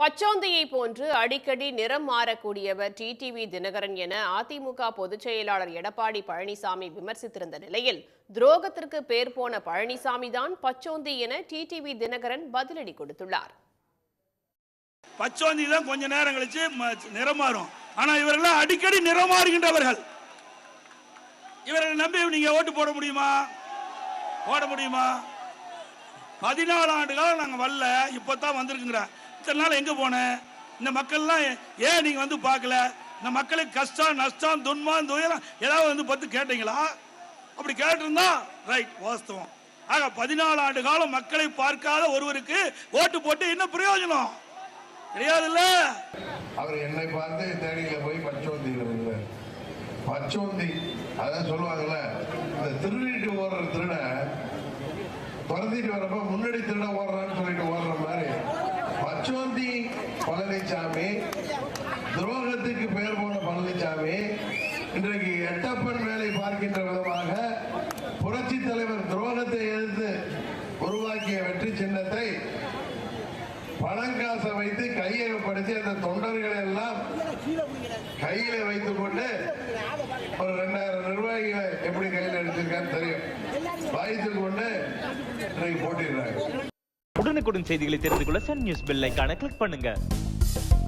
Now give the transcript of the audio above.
பச்சோந்தியை போன்று அடிக்கடி நிறம் மாறக்கூடியவர் டிடிவி தினகரன் என அதிமுக பொதுச் செயலாளர் எடப்பாடி பழனிசாமி விமர்சித்திருந்த நிலையில் துரோகத்திற்கு பேர் போன பழனிசாமி தான் பச்சோந்தி என டிடிவி தினகரன் பதிலடி கொடுத்துள்ளார். பச்சோந்தி தான் கொஞ்ச நேரம் கழிச்சு நிறம் மாறும். ஆனா இவர்கள் அடிக்கடி நிறம் மாறுகின்றவர்கள். இவர்களை நம்பி நீங்க ஓட்டு போட முடியுமா? போட முடியுமா? பதினாலு ஆண்டு காலம் நாங்க வரல இப்பதான் வந்திருக்குங்கிறேன் இத்தனை நாள் எங்க போனேன் இந்த மக்கள்லாம் ஏ- ஏன் நீங்க வந்து பார்க்கல? இந்த மக்களுக்கு கஷ்டம் நஷ்டம் துன்பம் துயரம் ஏதாவது வந்து பத்து கேட்டீங்களா? அப்படி கேட்டிருந்தா ரைட் வாஸ்தவம். ஆக பதினாலு ஆண்டு காலம் மக்களை பார்க்காத ஒருவருக்கு ஓட்டு போட்டு என்ன பிரயோஜனம்? கிடையாதுல்ல அவர் என்னை பார்த்து தேடியில போய் பச்சோந்தி பச்சோந்தி அதான் சொல்லுவாங்கல்ல இந்த திருடிட்டு ஓடுற திருட துரத்திட்டு வரப்ப முன்னாடி திருட ஓடுறான்னு சொல்லிட்டு ஓடுற பழனிசாமி துரோகத்துக்கு பெயர் போன பழனிசாமி இன்றைக்கு எட்டப்பன் வேலை பார்க்கின்ற விதமாக புரட்சி தலைவர் துரோகத்தை எதிர்த்து உருவாக்கிய வெற்றி சின்னத்தை பணங்காசை வைத்து கையகப்படுத்தி அந்த தொண்டர்களை எல்லாம் கையில வைத்துக் கொண்டு ஒரு ரெண்டாயிரம் நிர்வாகிகளை எப்படி கையில் எடுத்திருக்கான்னு தெரியும். வைத்துக் கொண்டு இன்றைக்கு போட்டிடுறாங்க. உடனுக்குடன் செய்திகளை தெரிந்து கொள்ள சன் நியூஸ் பெல் ஐக்கான கிளிக் பண்ணுங்க. Thank you.